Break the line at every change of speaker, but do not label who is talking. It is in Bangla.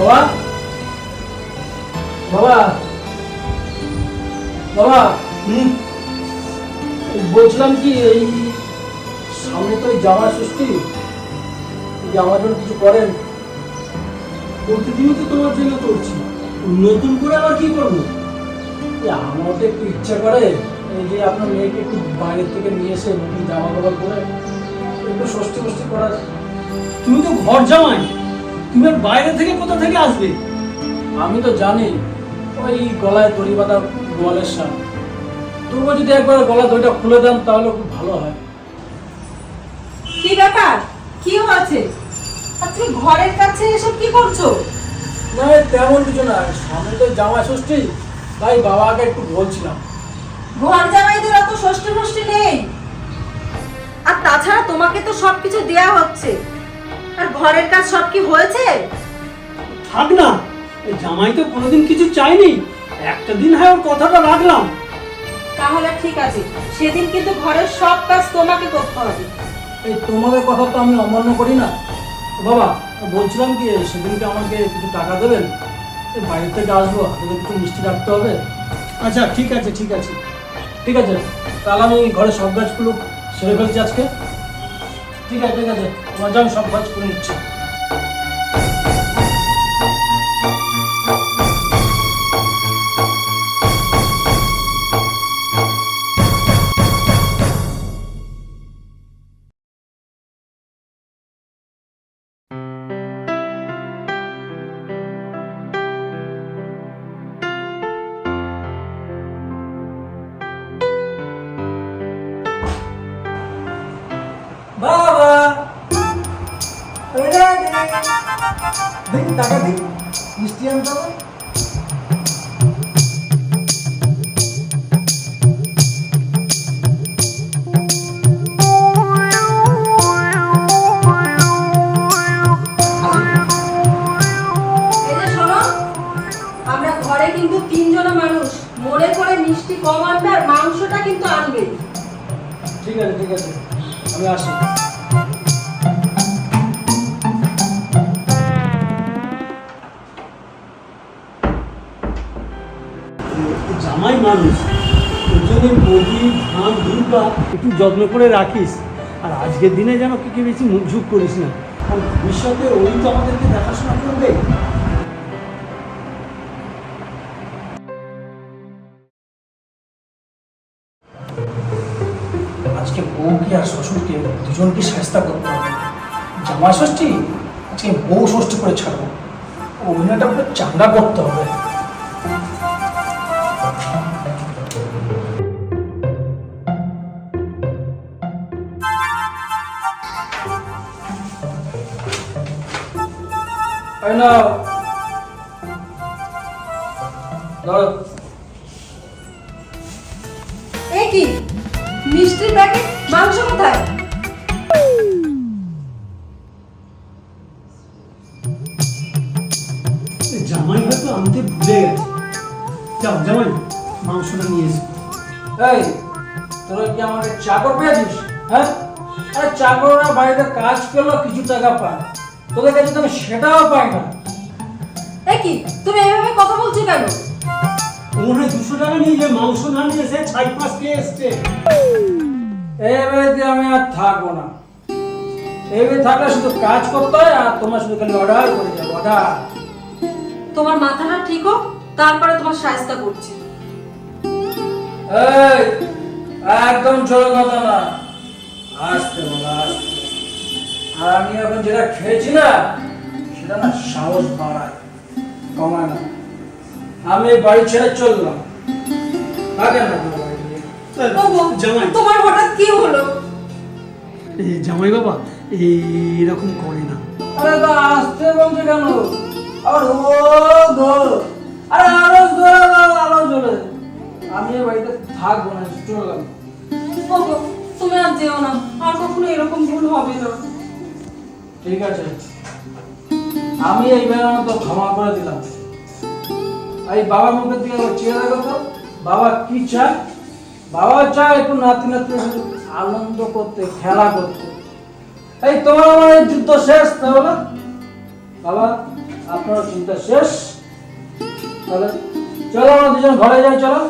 বাবা। বাবা। বাবা, হুম। বলছিলাম কি, এই সামনে তো জামা ষষ্ঠী আমার জন্য কিছু করেন, প্রতিদিনই তো তোমার জন্য করছি। নতুন করে আবার কি করব? আমার তো একটু ইচ্ছা করে, এই যে আপনার মেয়েকে একটু বাইরের থেকে নিয়ে এসে নতুন জামা কাপড় করে একটু ষষ্ঠী ফষ্ঠী করা তুমি তো ঘর জামাই। তুমি আর বাইরে থেকে কোথা থেকে আসবে? আমি তো জানি ওই গলায় দড়ি বাঁধা গোয়ালের সাপ। তবুও যদি একবার গলা দড়িটা খুলে দেন তাহলে খুব ভালো হয়।
কি ব্যাপার? কি হয়েছে? আর তুমি ঘরের কাছে এসব কি করছ?
না তেমন কিছু না। সামনে তো জামা ষষ্ঠী তাই বাবাকে একটু বলছিলাম।
ঘর জামাইদের অত ষষ্ঠী ফষ্টি নেই। আর তাছাড়া তোমাকে তো সবকিছু দেয়া হচ্ছে। আর ঘরের কাজ সব কি হয়েছে?
থাক না এই জামাই তো কোনোদিন কিছু চাইনি একটা দিন হয় ওর কথাটা রাখলাম।
তাহলে ঠিক আছে সেদিন কিন্তু ঘরের সব কাজ তোমাকে করতে হবে।
এই তোমাদের কথা তো আমি অমান্য করি না। বাবা বলছিলাম কি সেদিনকে আমাকে কিছু টাকা দেবেন? বাইরে থেকে আসব হাতে কিছু মিষ্টি রাখতে হবে। আচ্ছা ঠিক আছে ঠিক আছে। ঠিক আছে তাহলে আমি ঘরে সব কাজগুলো সেরে ফেলছি আজকে। ঠিক আছে ঠিক আছে। সব কাজ করে নিচ্ছি। দেখি টাকা দিই মিষ্টি আনতে হবে।
এই যে শোনো আমরা ঘরে কিন্তু তিনজনা মানুষ। করে মিষ্টি কম মাংসটা কিন্তু আনবে।
ঠিক আছে ঠিক আছে। আমি আসি। মানুষ ওর বডি ধান দুর্গা, একটু যত্ন করে রাখিস। আর আজকের দিনে যেন কি বেশি মুখ ঝুঁক করিস না। ভবিষ্যতে ওই তো আমাদেরকে দেখাশোনা করবে। আজকে আর শ্বশুরকে দুজনকে চেষ্টা করতে হবে। জামা ষষ্ঠী? আজকে বউ ষষ্ঠী করে ছাড়বো। অভিনয়টা পুরো চাঙ্গা করতে হবে। নাও। ধরো।
এ কি? মিষ্টির প্যাকেট? মাংস কোথায়?
জামাই হয়তো আনতে ভুলে গেছে। যাও জামাই মাংসটা নিয়ে এসো। এই তোরা কি আমাকে চাকর পেয়েছিস? হ্যাঁ? আরে চাকররা বাড়িতে কাজ করলেও কিছু টাকা পায় তোদের কাছে তো আমি সেটাও পাই না।
এ কি তুমি এভাবে কথা বলছো কেন?
মনে দুশো টাকা নিয়ে যে মাংস না নিয়ে এসে ছাই পাঁচ খেয়ে এসছে। বাড়িতে আমি আর থাকব না। এইভাবে থাকলে শুধু কাজ করতে হয় আর তোমার শুধু খালি অর্ডার করে যাব অর্ডার
তোমার মাথাটা ঠিক হোক তারপরে তোমার সাহায্য করছি।
এই একদম ছোট কথা না। আসতে বলা আসতে আর আমি এখন যেটা খেয়েছি না সেটা না সাহস বাড়ায় কমায় না। আমি বাড়ি ছেড়ে চললাম। না জামাই।
তোমার হঠাৎ কি হলো?
এই জামাই বাবা এইরকম করে না। আরে তো আসতে বলছে কেন? আবার ও গো আরে আরও জোরে আরও জোরে আমি এই বাড়িতে থাকব না চলে গেলাম
তুমি আর যেও না। আর কখনো এরকম ভুল হবে না।
ঠিক আছে। আমি এই বেড়ানো তো ক্ষমা করে দিলাম। এই বাবার মুখের দিকে চেয়ে দেখো বাবা কি চায়? বাবা চায় একটু নাতি নাতি আনন্দ করতে, খেলা করতে। এই তোমার আমার যুদ্ধ শেষ তাহলে বাবা, আপনার চিন্তা শেষ। তাহলে চলো, আমরা দুজন ঘরে যাই, চলো।